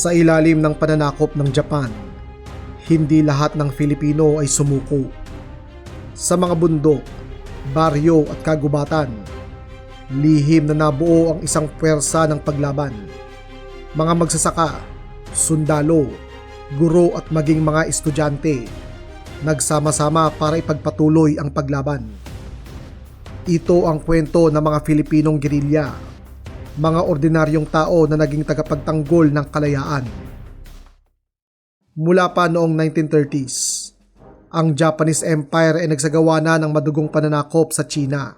Sa ilalim ng pananakop ng Japan, hindi lahat ng Filipino ay sumuko. Sa mga bundok, baryo at kagubatan, lihim na nabuo ang isang puwersa ng paglaban. Mga magsasaka, sundalo, guro at maging mga estudyante, nagsama-sama para ipagpatuloy ang paglaban. Ito ang kwento ng mga Filipinong gerilya, mga ordinaryong tao na naging tagapagtanggol ng kalayaan. Mula pa noong 1930s, ang Japanese Empire ay nagsagawa na ng madugong pananakop sa China.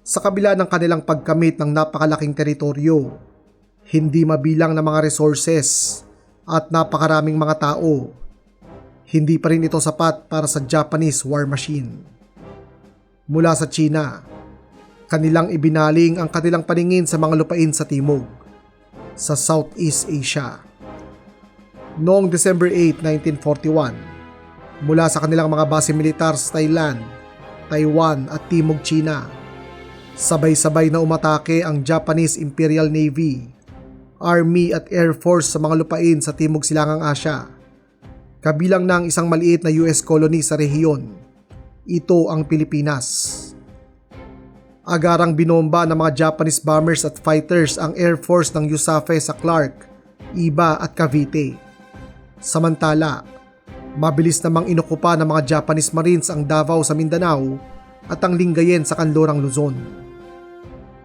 Sa kabila ng kanilang pagkamit ng napakalaking teritoryo, hindi mabilang na mga resources at napakaraming mga tao, hindi pa rin ito sapat para sa Japanese war machine. Mula sa China, kanilang ibinaling ang kanilang paningin sa mga lupain sa timog, sa Southeast Asia. Noong December 8, 1941, mula sa kanilang mga base militar sa Thailand, Taiwan at Timog China, sabay-sabay na umatake ang Japanese Imperial Navy, Army at Air Force sa mga lupain sa Timog Silangang Asya, kabilang ng isang maliit na US colony sa rehiyon. Ito ang Pilipinas. Agarang binomba ng mga Japanese bombers at fighters ang Air Force ng USAFE sa Clark, Iba at Cavite. Samantala, mabilis namang inukupa ng mga Japanese Marines ang Davao sa Mindanao at ang Lingayen sa Kanlurang Luzon.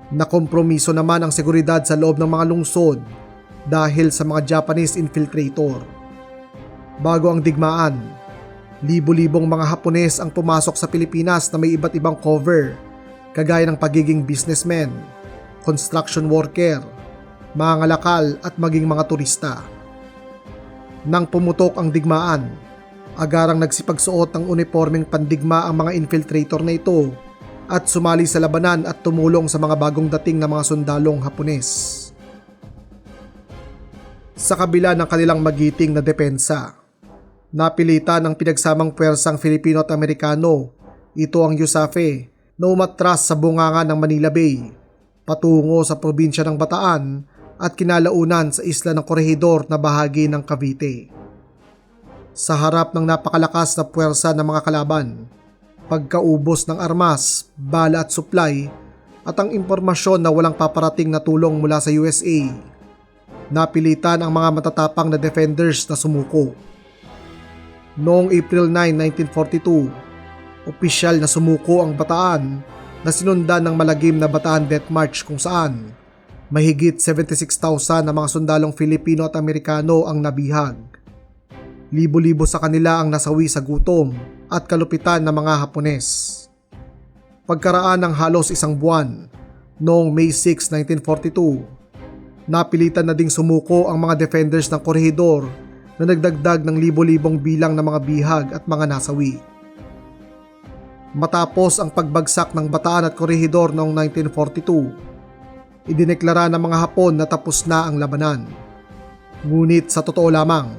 Nakompromiso naman ang seguridad sa loob ng mga lungsod dahil sa mga Japanese infiltrator. Bago ang digmaan, libo-libong mga Hapones ang pumasok sa Pilipinas na may iba't ibang cover kagaya ng pagiging businessman, construction worker, mga ngalakal at maging mga turista. Nang pumutok ang digmaan, agarang nagsipagsuot ng uniformeng pandigma ang mga infiltrator na ito at sumali sa labanan at tumulong sa mga bagong dating na mga sundalong Hapones. Sa kabila ng kanilang magiting na depensa, napilitan ng pinagsamang pwersang Filipino at Amerikano, ito ang USAFE, na umatras sa bunganga ng Manila Bay, patungo sa probinsya ng Bataan at kinalaunan sa isla ng Corregidor na bahagi ng Cavite. Sa harap ng napakalakas na puwersa ng mga kalaban, pagkaubos ng armas, bala at supply, at ang impormasyon na walang paparating na tulong mula sa USA, napilitan ang mga matatapang na defenders na sumuko. Noong April 9, 1942, opisyal na sumuko ang Bataan na sinundan ng malagim na Bataan Death March kung saan mahigit 76,000 na mga sundalong Filipino at Amerikano ang nabihag. Libo-libo sa kanila ang nasawi sa gutom at kalupitan ng mga Hapones. Pagkaraan ng halos isang buwan, noong May 6, 1942, napilitan na ding sumuko ang mga defenders ng korehidor na nagdagdag ng libo-libong bilang ng mga bihag at mga nasawi. Matapos ang pagbagsak ng Bataan at Korehidor noong 1942, idineklara ng mga Hapon na tapos na ang labanan. Ngunit sa totoo lamang,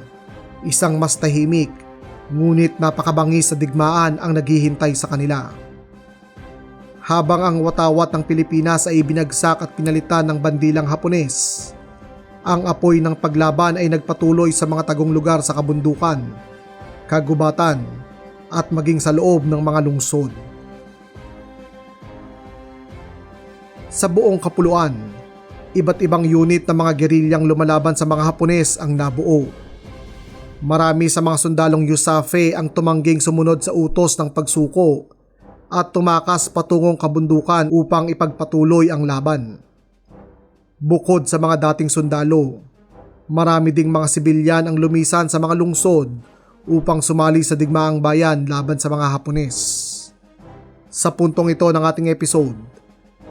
isang mas tahimik, ngunit napakabangis sa digmaan ang naghihintay sa kanila. Habang ang watawat ng Pilipinas ay binagsak at pinalitan ng bandilang Hapones, ang apoy ng paglaban ay nagpatuloy sa mga tagong lugar sa kabundukan, kagubatan, at maging sa loob ng mga lungsod. Sa buong kapuluan, iba't ibang unit ng mga gerilyang lumalaban sa mga Hapones ang nabuo. Marami sa mga sundalong Yusafe ang tumangging sumunod sa utos ng pagsuko at tumakas patungong kabundukan upang ipagpatuloy ang laban. Bukod sa mga dating sundalo, marami ding mga sibilyan ang lumisan sa mga lungsod upang sumali sa digmaang bayan laban sa mga Hapones. Sa puntong ito ng ating episode,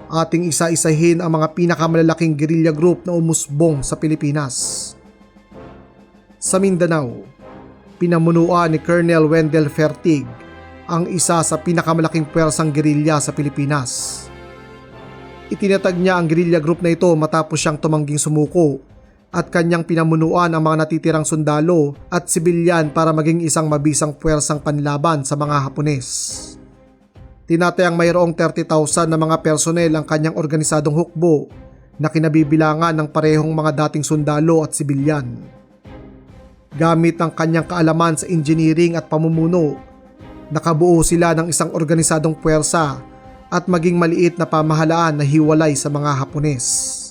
ating isa-isahin ang mga pinakamalalaking guerrilla group na umusbong sa Pilipinas. Sa Mindanao, pinamunuan ni Colonel Wendell Fertig ang isa sa pinakamalaking pwersang gerilya sa Pilipinas. Itinatag niya ang guerrilla group na ito matapos siyang tumangging sumuko at kanyang pinamunuan ang mga natitirang sundalo at sibilyan para maging isang mabisang puwersang panlaban sa mga Hapones. Tinatayang mayroong 30,000 na mga personel ang kanyang organisadong hukbo na kinabibilangan ng parehong mga dating sundalo at sibilyan. Gamit ang kanyang kaalaman sa engineering at pamumuno, nakabuo sila ng isang organisadong puwersa at maging maliit na pamahalaan na hiwalay sa mga Hapones.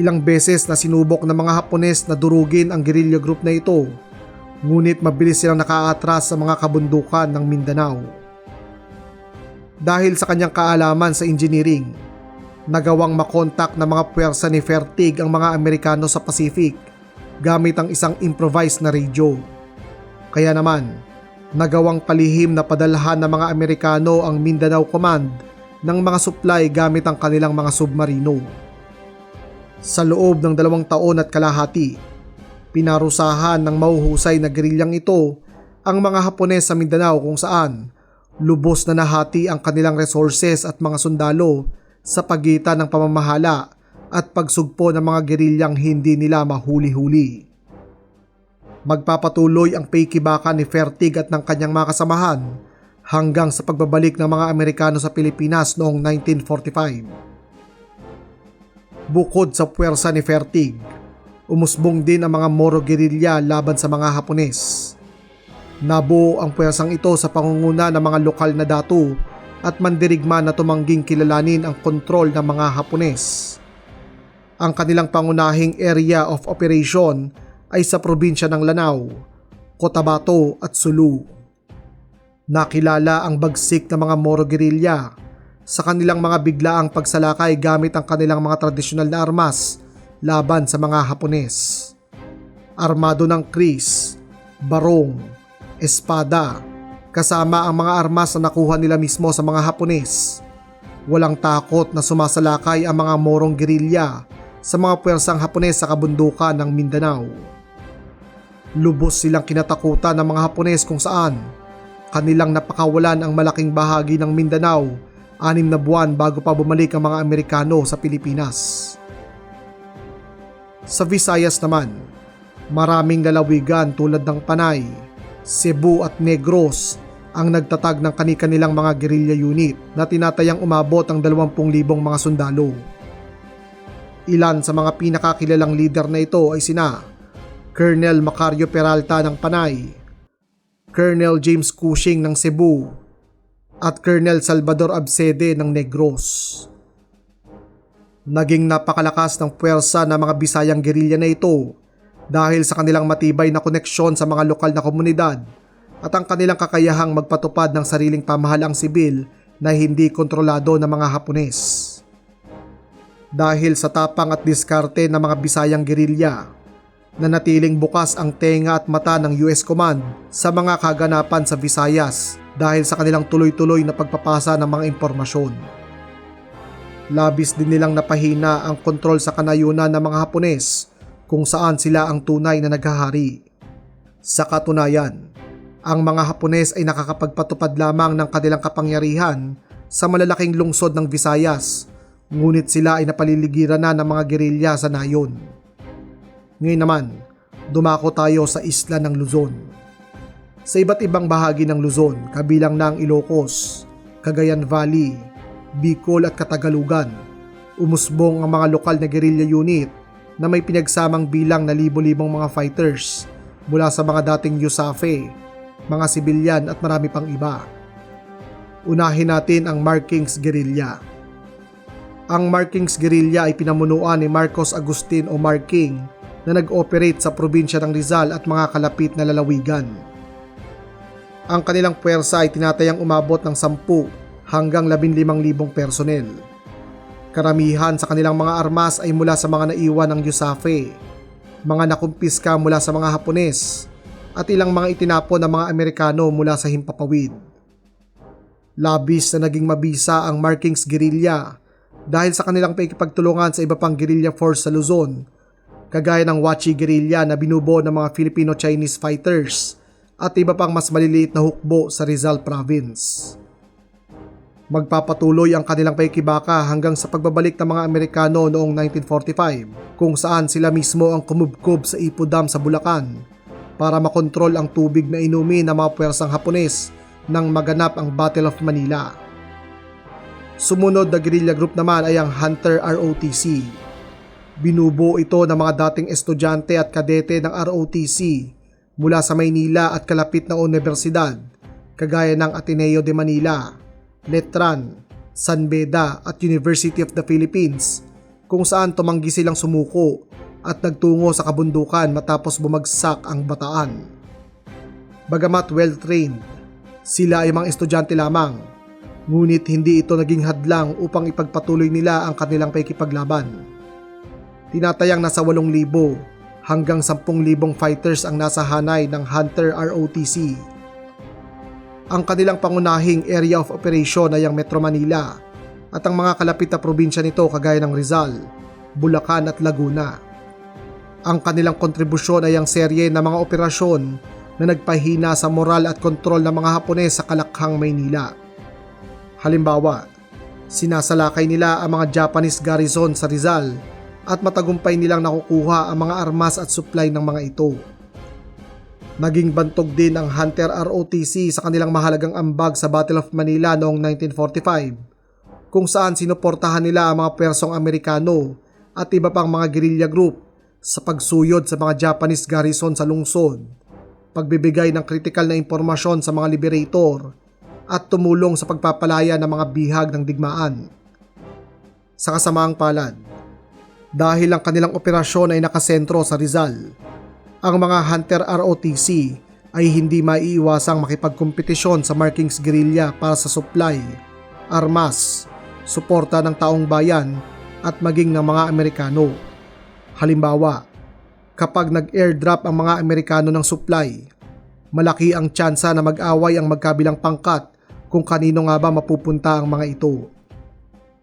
Ilang beses na sinubok ng mga Hapones na durugin ang guerrilla group na ito, ngunit mabilis silang nakaatras sa mga kabundukan ng Mindanao. Dahil sa kanyang kaalaman sa engineering, nagawang makontak ng mga puwersa ni Fertig ang mga Amerikano sa Pacific gamit ang isang improvised na radio. Kaya naman, nagawang palihim na padalhan ng mga Amerikano ang Mindanao Command ng mga supply gamit ang kanilang mga submarino. Sa loob ng dalawang taon at kalahati, pinarusahan ng mauhusay na gerilyang ito ang mga Hapones sa Mindanao kung saan lubos na nahati ang kanilang resources at mga sundalo sa pagitan ng pamamahala at pagsugpo ng mga gerilyang hindi nila mahuli-huli. Magpapatuloy ang paikibaka ni Fertig at ng kanyang mga kasamahan hanggang sa pagbabalik ng mga Amerikano sa Pilipinas noong 1945. Bukod sa puwersa ni Fertig, umusbong din ang mga Moro guerrilla laban sa mga Hapones. Nabuo ang puwersang ito sa pangunguna ng mga lokal na datu at mandirigma na tumangging kilalanin ang kontrol ng mga Hapones. Ang kanilang pangunahing area of operation ay sa probinsya ng Lanao, Cotabato at Sulu. Nakilala ang bagsik ng mga Moro guerrilla sa kanilang mga biglaang pagsalakay gamit ang kanilang mga tradisyonal na armas laban sa mga Hapones. Armado ng kris, barong, espada, kasama ang mga armas na nakuha nila mismo sa mga Hapones. Walang takot na sumasalakay ang mga Morong gerilya sa mga puwersang Hapones sa kabundukan ng Mindanao. Lubos silang kinatakutan ng mga Hapones kung saan kanilang napakawalan ang malaking bahagi ng Mindanao anim na buwan bago pa bumalik ang mga Amerikano sa Pilipinas. Sa Visayas naman, maraming lalawigan tulad ng Panay, Cebu at Negros ang nagtatag ng kani-kanilang mga guerrilla unit na tinatayang umabot ang 20,000 mga sundalo. Ilan sa mga pinakakilalang leader na ito ay sina Colonel Macario Peralta ng Panay, Colonel James Cushing ng Cebu, at Colonel Salvador Absede ng Negros. Naging napakalakas ng puwersa ng mga Bisayang gerilya na ito dahil sa kanilang matibay na koneksyon sa mga lokal na komunidad at ang kanilang kakayahang magpatupad ng sariling pamahalaang sibil na hindi kontrolado ng mga Hapones. Dahil sa tapang at diskarte ng mga Bisayang gerilya, nanatiling bukas ang tenga at mata ng US Command sa mga kaganapan sa Visayas dahil sa kanilang tuloy-tuloy na pagpapasa ng mga impormasyon. Labis din nilang napahina ang kontrol sa kanayunan ng mga Hapones kung saan sila ang tunay na naghahari. Sa katunayan, ang mga Hapones ay nakakapagpatupad lamang ng kanilang kapangyarihan sa malalaking lungsod ng Visayas, ngunit sila ay napaliligiran na ng mga gerilya sa nayon. Ngayon naman, dumako tayo sa isla ng Luzon. Sa iba't ibang bahagi ng Luzon, kabilang na ang Ilocos, Cagayan Valley, Bicol at Katagalugan, umusbong ang mga lokal na guerrilla unit na may pinagsamang bilang na libo-libong mga fighters mula sa mga dating USAFE, mga sibilyan at marami pang iba. Unahin natin ang Markings Guerrilla. Ang Markings Guerrilla ay pinamunuan ni Marcos Agustin o Marking na nag-operate sa probinsya ng Rizal at mga kalapit na lalawigan. Ang kanilang puwersa ay tinatayang umabot ng 10 hanggang 15,000 personel. Karamihan sa kanilang mga armas ay mula sa mga naiwan ng Yusafe, mga nakumpiska mula sa mga Hapones, at ilang mga itinapon ng mga Amerikano mula sa Himpapawid. Labis na naging mabisa ang Markings Guerrilla dahil sa kanilang paikipagtulungan sa iba pang guerrilla force sa Luzon, kagaya ng Wachi Guerrilla na binubuo ng mga Filipino-Chinese fighters at iba pang mas maliliit na hukbo sa Rizal Province. Magpapatuloy ang kanilang paikibaka hanggang sa pagbabalik ng mga Amerikano noong 1945 kung saan sila mismo ang kumubkob sa Ipo Dam sa Bulacan para makontrol ang tubig na inumin ng mga puwersang Hapones nang maganap ang Battle of Manila. Sumunod na guerrilla group naman ay ang Hunter ROTC. Binubuo ito ng mga dating estudyante at kadete ng ROTC mula sa Maynila at kalapit na universidad kagaya ng Ateneo de Manila, Letran, San Beda at University of the Philippines kung saan tumanggi silang sumuko at nagtungo sa kabundukan matapos bumagsak ang bataan. Bagamat well-trained, sila ay mga estudyante lamang, ngunit hindi ito naging hadlang upang ipagpatuloy nila ang kanilang paikipaglaban. Tinatayang nasa 8,000 hanggang 10,000 fighters ang nasa hanay ng Hunter ROTC. Ang kanilang pangunahing area of operation ay ang Metro Manila at ang mga kalapit na probinsya nito kagaya ng Rizal, Bulacan at Laguna. Ang kanilang kontribusyon ay ang serye ng mga operasyon na nagpahina sa moral at kontrol ng mga Hapones sa Kalakhang, Maynila. Halimbawa, sinasalakay nila ang mga Japanese garrison sa Rizal at matagumpay nilang nakukuha ang mga armas at supply ng mga ito. Naging bantog din ang Hunter ROTC sa kanilang mahalagang ambag sa Battle of Manila noong 1945 kung saan sinuportahan nila ang mga persong Amerikano at iba pang mga guerrilla group sa pagsuyod sa mga Japanese garrison sa lungsod, pagbibigay ng kritikal na impormasyon sa mga liberator at tumulong sa pagpapalaya ng mga bihag ng digmaan. Sa kasamaang palad, dahil ang kanilang operasyon ay nakasentro sa Rizal, ang mga Hunter ROTC ay hindi maiiwasang makipagkompetisyon sa Markings Guerrilla para sa supply, armas, suporta ng taong bayan at maging ng mga Amerikano. Halimbawa, kapag nag-airdrop ang mga Amerikano ng supply, malaki ang tsansa na mag-away ang magkabilang pangkat kung kanino nga ba mapupunta ang mga ito.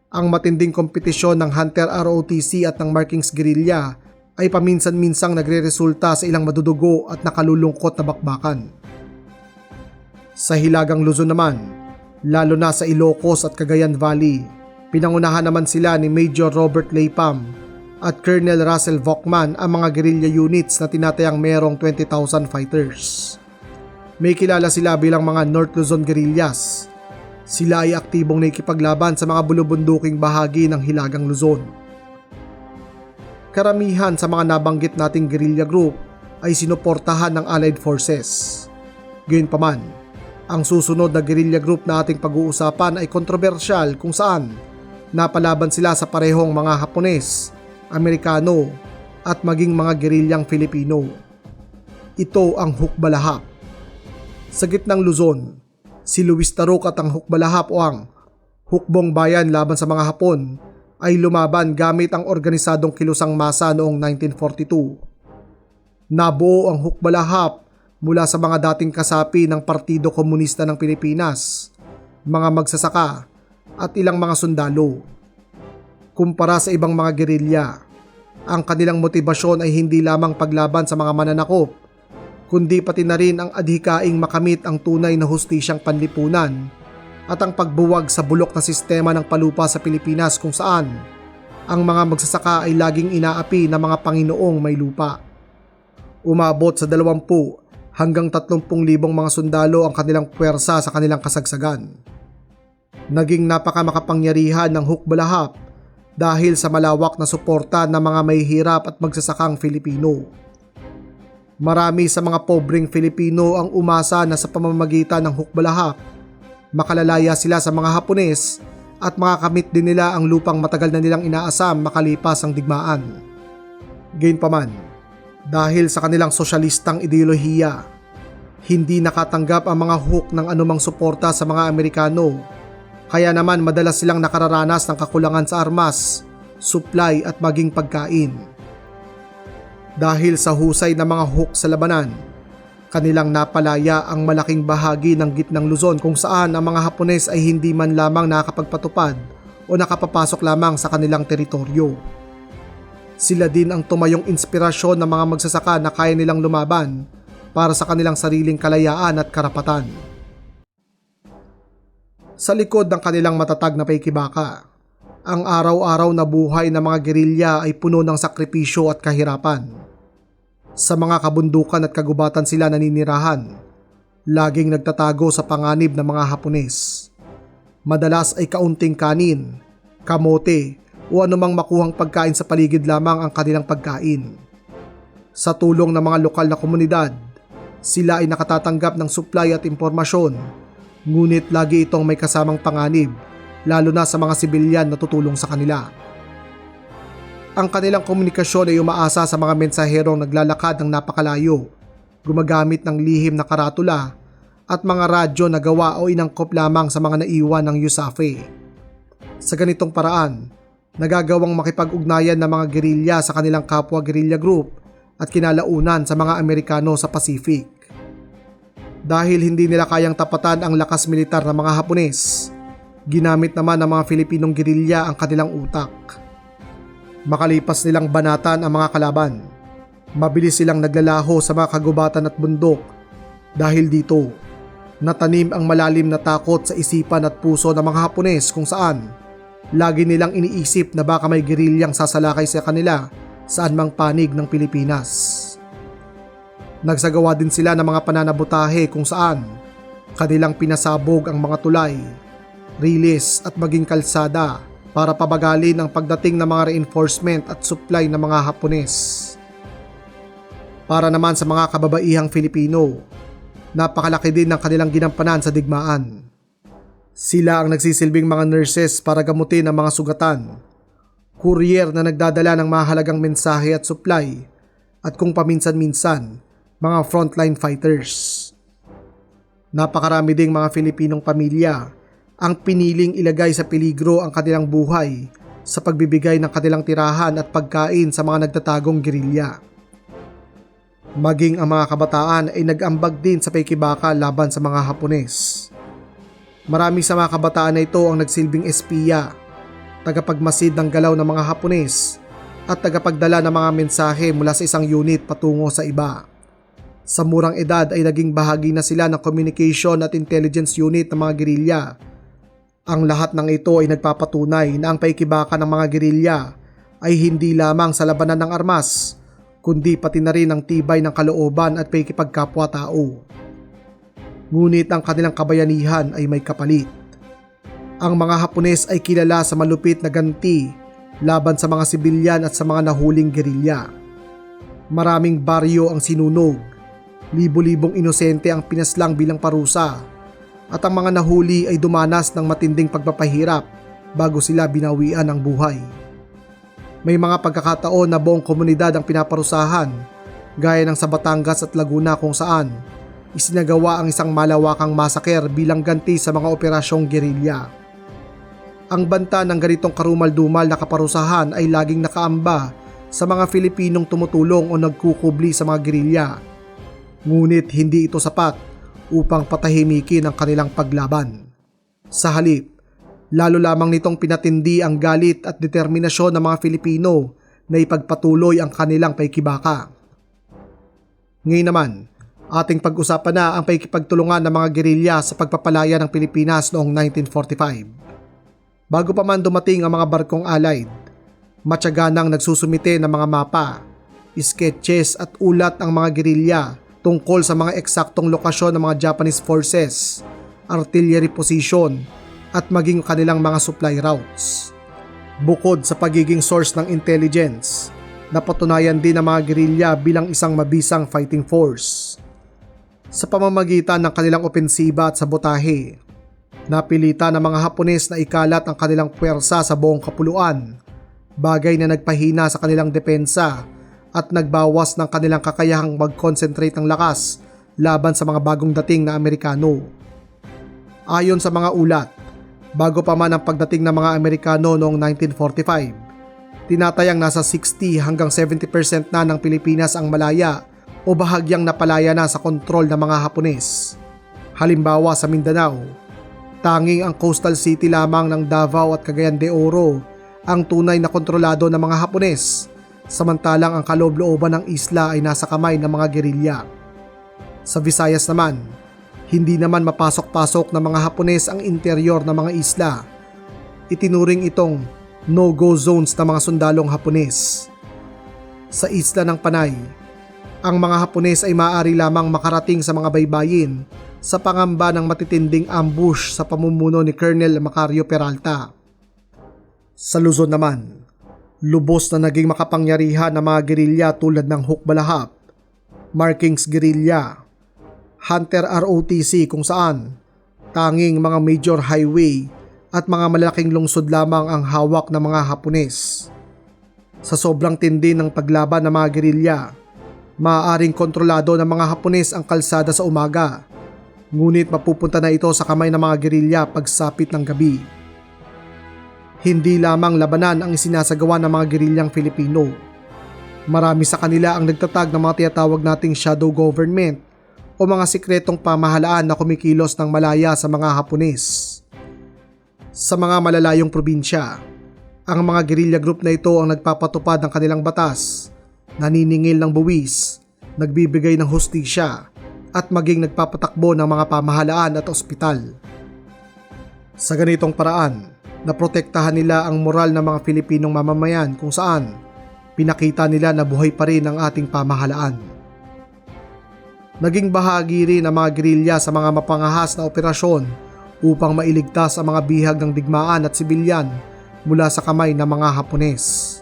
Ang matinding kompetisyon ng Hunter ROTC at ng Markings Guerrilla ay paminsan-minsang nagre-resulta sa ilang madudugo at nakalulungkot na bakbakan. Sa Hilagang Luzon naman, lalo na sa Ilocos at Cagayan Valley, pinangunahan naman sila ni Major Robert Laypam at Colonel Russell Vokman ang mga guerrilla units na tinatayang merong 20,000 fighters. May kilala sila bilang mga North Luzon Guerrillas. Sila ay aktibong nakikipaglaban sa mga bulubunduking bahagi ng Hilagang Luzon karamihan sa mga nabanggit nating guerrilla group ay sinuportahan ng Allied Forces. Gayunpaman, ang susunod na guerrilla group na ating pag-uusapan ay kontrobersyal kung saan napalaban sila sa parehong mga Hapones, Amerikano at maging mga gerillang Filipino. Ito ang Hukbalahap. Sa gitnang Luzon, si Luis Tarok at ang Hukbalahap o ang Hukbong Bayan laban sa mga Hapon ay lumaban gamit ang organisadong kilusang masa noong 1942. Nabuo ang hukbalahap mula sa mga dating kasapi ng Partido Komunista ng Pilipinas, mga magsasaka at ilang mga sundalo. Kumpara sa ibang mga gerilya, ang kanilang motibasyon ay hindi lamang paglaban sa mga mananakop, kundi pati na rin ang adhikaing makamit ang tunay na hustisyang panlipunan at ang pagbuwag sa bulok na sistema ng palupa sa Pilipinas kung saan ang mga magsasaka ay laging inaapi ng mga Panginoong may lupa. Umabot sa 20 hanggang 30,000 mga sundalo ang kanilang puwersa sa kanilang kasagsagan. Naging napakamakapangyarihan ng hukbalahap dahil sa malawak na suporta ng mga mahihirap at magsasakang Filipino. Marami sa mga pobreng Filipino ang umasa na sa pamamagitan ng hukbalahap makalalaya sila sa mga Hapones at makakamit din nila ang lupang matagal na nilang inaasam makalipas ang digmaan. Gayunpaman, dahil sa kanilang sosyalistang ideolohiya, hindi nakatanggap ang mga hook ng anumang suporta sa mga Amerikano, kaya naman madalas silang nakararanas ng kakulangan sa armas, supply at maging pagkain. Dahil sa husay ng mga hook sa labanan, Kanilang napalaya ang malaking bahagi ng gitnang Luzon kung saan ang mga Hapones ay hindi man lamang nakakapagpatupad o nakapapasok lamang sa kanilang teritoryo. Sila din ang tumayong inspirasyon ng mga magsasaka na kaya nilang lumaban para sa kanilang sariling kalayaan at karapatan. Sa likod ng kanilang matatag na paikibaka, ang araw-araw na buhay ng mga gerilya ay puno ng sakripisyo at kahirapan sa mga kabundukan at kagubatan sila naninirahan. Laging nagtatago sa panganib ng mga Hapones. Madalas ay kaunting kanin, kamote o anumang makuhang pagkain sa paligid lamang ang kanilang pagkain. Sa tulong ng mga lokal na komunidad, sila ay nakatatanggap ng supply at impormasyon, ngunit lagi itong may kasamang panganib, lalo na sa mga sibilyan na tutulong sa kanila. Ang kanilang komunikasyon ay umaasa sa mga mensaherong naglalakad ng napakalayo, gumagamit ng lihim na karatula at mga radyo na gawa o inangkop lamang sa mga naiwan ng USAFE. Sa ganitong paraan, nagagawang makipag-ugnayan ng mga gerilya sa kanilang kapwa gerilya group at kinalaunan sa mga Amerikano sa Pacific. Dahil hindi nila kayang tapatan ang lakas militar ng mga Hapones, ginamit naman ng mga Filipinong gerilya ang kanilang utak. Makalipas nilang banatan ang mga kalaban, mabilis silang naglalaho sa mga kagubatan at bundok dahil dito, natanim ang malalim na takot sa isipan at puso ng mga Hapones kung saan lagi nilang iniisip na baka may gerilyang sasalakay sa kanila saan mang panig ng Pilipinas. Nagsagawa din sila ng mga pananabutahe kung saan kanilang pinasabog ang mga tulay, rilis at maging kalsada para pabagalin ang pagdating ng mga reinforcement at supply ng mga Hapones. Para naman sa mga kababaihang Filipino, napakalaki din ng kanilang ginampanan sa digmaan. Sila ang nagsisilbing mga nurses para gamutin ang mga sugatan, courier na nagdadala ng mahalagang mensahe at supply, at kung paminsan-minsan, mga frontline fighters. Napakarami ding mga Filipinong pamilya ang piniling ilagay sa peligro ang kanilang buhay sa pagbibigay ng kanilang tirahan at pagkain sa mga nagtatagong gerilya. Maging ang mga kabataan ay nag-ambag din sa pekibaka laban sa mga Hapones. Marami sa mga kabataan na ito ang nagsilbing espiya, tagapagmasid ng galaw ng mga Hapones at tagapagdala ng mga mensahe mula sa isang unit patungo sa iba. Sa murang edad ay naging bahagi na sila ng communication at intelligence unit ng mga gerilya ang lahat ng ito ay nagpapatunay na ang paikibaka ng mga gerilya ay hindi lamang sa labanan ng armas, kundi pati na rin ang tibay ng kalooban at paikipagkapwa-tao. Ngunit ang kanilang kabayanihan ay may kapalit. Ang mga Hapones ay kilala sa malupit na ganti laban sa mga sibilyan at sa mga nahuling gerilya. Maraming baryo ang sinunog, libo-libong inosente ang pinaslang bilang parusa at ang mga nahuli ay dumanas ng matinding pagpapahirap bago sila binawian ng buhay. May mga pagkakataon na buong komunidad ang pinaparusahan gaya ng sa Batangas at Laguna kung saan isinagawa ang isang malawakang masaker bilang ganti sa mga operasyong gerilya. Ang banta ng ganitong karumal-dumal na kaparusahan ay laging nakaamba sa mga Filipinong tumutulong o nagkukubli sa mga gerilya. Ngunit hindi ito sapat upang patahimikin ang kanilang paglaban. Sa halip, lalo lamang nitong pinatindi ang galit at determinasyon ng mga Filipino na ipagpatuloy ang kanilang paikibaka. Ngayon naman, ating pag-usapan na ang paikipagtulungan ng mga gerilya sa pagpapalaya ng Pilipinas noong 1945. Bago pa man dumating ang mga barkong allied, matyaganang nagsusumite ng mga mapa, sketches at ulat ang mga gerilya tungkol sa mga eksaktong lokasyon ng mga Japanese forces, artillery position at maging kanilang mga supply routes. Bukod sa pagiging source ng intelligence, napatunayan din ng mga gerilya bilang isang mabisang fighting force. Sa pamamagitan ng kanilang opensiba at sabotahe, napilitan ng mga Hapones na ikalat ang kanilang puwersa sa buong kapuluan, bagay na nagpahina sa kanilang depensa at nagbawas ng kanilang kakayahang mag-concentrate ng lakas laban sa mga bagong dating na Amerikano. Ayon sa mga ulat, bago pa man ang pagdating ng mga Amerikano noong 1945, tinatayang nasa 60 hanggang 70% na ng Pilipinas ang malaya o bahagyang napalaya na sa kontrol ng mga Hapones. Halimbawa sa Mindanao, tanging ang coastal city lamang ng Davao at Cagayan de Oro ang tunay na kontrolado ng mga Hapones samantalang ang kaloob-looban ng isla ay nasa kamay ng mga gerilya. Sa Visayas naman, hindi naman mapasok-pasok ng mga Hapones ang interior ng mga isla. Itinuring itong no-go zones ng mga sundalong Hapones. Sa isla ng Panay, ang mga Hapones ay maaari lamang makarating sa mga baybayin sa pangamba ng matitinding ambush sa pamumuno ni Colonel Macario Peralta. Sa Luzon naman, lubos na naging makapangyarihan ng mga gerilya tulad ng Hukbalahap, Markings Guerrilla, Hunter ROTC kung saan tanging mga major highway at mga malalaking lungsod lamang ang hawak ng mga Hapones. Sa sobrang tindi ng paglaban ng mga gerilya, maaaring kontrolado ng mga Hapones ang kalsada sa umaga, ngunit mapupunta na ito sa kamay ng mga gerilya pagsapit ng gabi. Hindi lamang labanan ang isinasagawa ng mga gerilyang Filipino. Marami sa kanila ang nagtatag ng mga tinatawag nating shadow government o mga sikretong pamahalaan na kumikilos ng malaya sa mga Hapones. Sa mga malalayong probinsya, ang mga guerrilla group na ito ang nagpapatupad ng kanilang batas, naniningil ng buwis, nagbibigay ng hustisya, at maging nagpapatakbo ng mga pamahalaan at ospital. Sa ganitong paraan, naprotektahan nila ang moral ng mga Filipinong mamamayan kung saan pinakita nila na buhay pa rin ang ating pamahalaan. Naging bahagi rin ang mga gerilya sa mga mapangahas na operasyon upang mailigtas ang mga bihag ng digmaan at sibilyan mula sa kamay ng mga Hapones.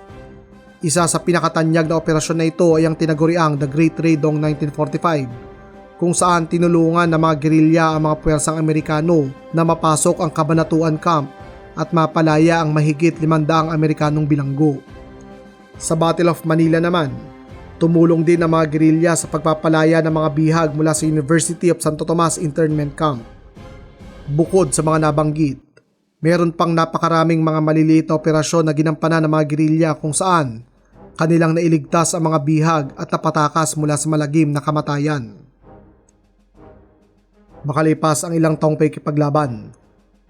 Isa sa pinakatanyag na operasyon na ito ay ang tinaguriang The Great Raid noong 1945 kung saan tinulungan ng mga gerilya ang mga puwersang Amerikano na mapasok ang Kabanatuan Camp at mapalaya ang mahigit 500 Amerikanong bilanggo. Sa Battle of Manila naman, tumulong din ang mga gerilya sa pagpapalaya ng mga bihag mula sa University of Santo Tomas Internment Camp. Bukod sa mga nabanggit, meron pang napakaraming mga maliliit na operasyon na ginampanan ng mga gerilya kung saan kanilang nailigtas ang mga bihag at napatakas mula sa malagim na kamatayan. Makalipas ang ilang taong pakikipaglaban,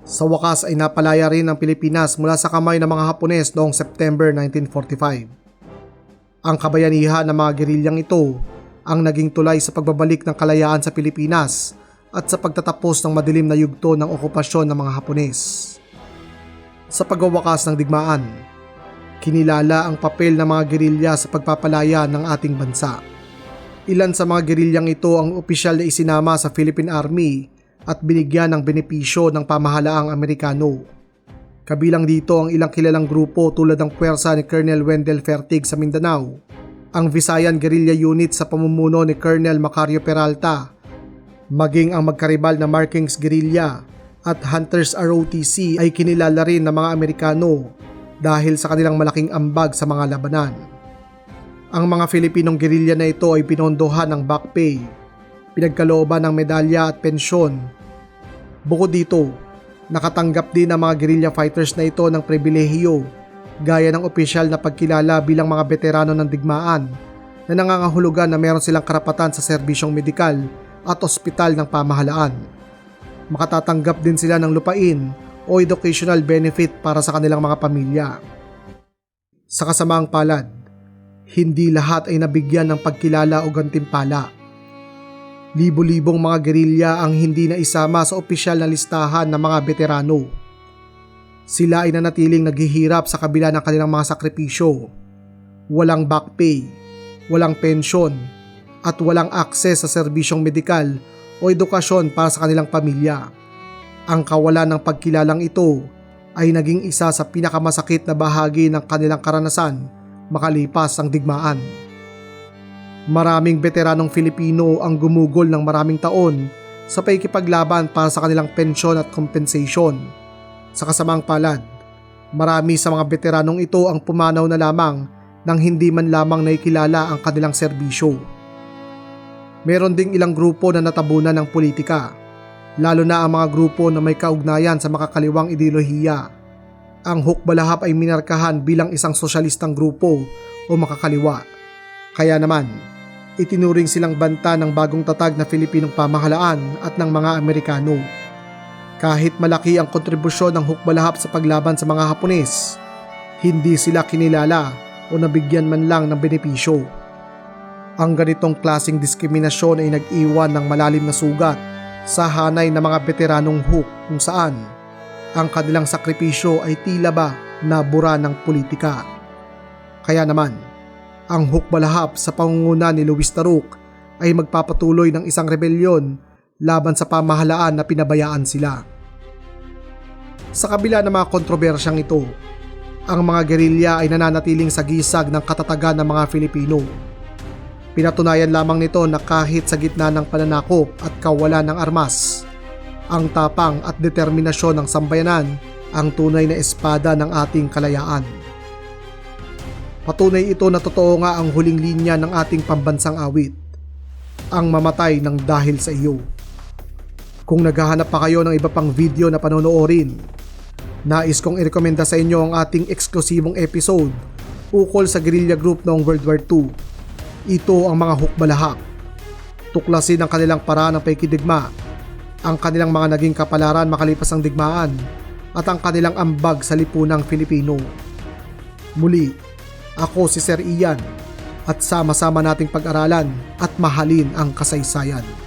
sa wakas ay napalaya rin ang Pilipinas mula sa kamay ng mga Hapones noong September 1945. Ang kabayanihan ng mga gerilyang ito ang naging tulay sa pagbabalik ng kalayaan sa Pilipinas at sa pagtatapos ng madilim na yugto ng okupasyon ng mga Hapones. Sa pagwawakas ng digmaan, kinilala ang papel ng mga gerilya sa pagpapalaya ng ating bansa. Ilan sa mga gerilyang ito ang opisyal na isinama sa Philippine Army at binigyan ng benepisyo ng pamahalaang Amerikano. Kabilang dito ang ilang kilalang grupo tulad ng puwersa ni Colonel Wendell Fertig sa Mindanao, ang Visayan Guerrilla Unit sa pamumuno ni Colonel Macario Peralta, maging ang magkaribal na Markings Guerrilla at Hunters ROTC ay kinilala rin ng mga Amerikano dahil sa kanilang malaking ambag sa mga labanan. Ang mga Filipinong gerilya na ito ay pinondohan ng back pay, pinagkalooban ng medalya at pensyon. Bukod dito, nakatanggap din ang mga guerrilla fighters na ito ng pribilehiyo gaya ng opisyal na pagkilala bilang mga veterano ng digmaan na nangangahulugan na meron silang karapatan sa serbisyong medikal at ospital ng pamahalaan. Makatatanggap din sila ng lupain o educational benefit para sa kanilang mga pamilya. Sa kasamaang palad, hindi lahat ay nabigyan ng pagkilala o gantimpala. Libo-libong mga gerilya ang hindi na isama sa opisyal na listahan ng mga veterano. Sila ay nanatiling naghihirap sa kabila ng kanilang mga sakripisyo. Walang back pay, walang pensyon, at walang akses sa serbisyong medikal o edukasyon para sa kanilang pamilya. Ang kawalan ng pagkilalang ito ay naging isa sa pinakamasakit na bahagi ng kanilang karanasan makalipas ang digmaan. Maraming veteranong Filipino ang gumugol ng maraming taon sa paikipaglaban para sa kanilang pensyon at compensation. Sa kasamang palad, marami sa mga veteranong ito ang pumanaw na lamang nang hindi man lamang naikilala ang kanilang serbisyo. Meron ding ilang grupo na natabunan ng politika, lalo na ang mga grupo na may kaugnayan sa makakaliwang ideolohiya. Ang Hukbalahap ay minarkahan bilang isang sosyalistang grupo o makakaliwa. Kaya naman, itinuring silang banta ng bagong tatag na Filipinong pamahalaan at ng mga Amerikano. Kahit malaki ang kontribusyon ng Hukbalahap sa paglaban sa mga Hapones, hindi sila kinilala o nabigyan man lang ng benepisyo. Ang ganitong klasing diskriminasyon ay nag-iwan ng malalim na sugat sa hanay ng mga veteranong Huk kung saan ang kanilang sakripisyo ay tila ba nabura ng politika. Kaya naman, ang hukbalahap sa pangunguna ni Luis Taruk ay magpapatuloy ng isang rebelyon laban sa pamahalaan na pinabayaan sila. Sa kabila ng mga kontrobersyang ito, ang mga gerilya ay nananatiling sa gisag ng katatagan ng mga Filipino. Pinatunayan lamang nito na kahit sa gitna ng pananakop at kawalan ng armas, ang tapang at determinasyon ng sambayanan ang tunay na espada ng ating kalayaan. Patunay ito na totoo nga ang huling linya ng ating pambansang awit, ang mamatay ng dahil sa iyo. Kung naghahanap pa kayo ng iba pang video na panonoorin, nais kong irekomenda sa inyo ang ating eksklusibong episode ukol sa guerrilla group noong World War II. Ito ang mga hukbalahak. Tuklasin ang kanilang paraan ng paikidigma, ang kanilang mga naging kapalaran makalipas ang digmaan, at ang kanilang ambag sa lipunang Filipino. Muli, ako si Sir Ian at sama-sama nating pag-aralan at mahalin ang kasaysayan.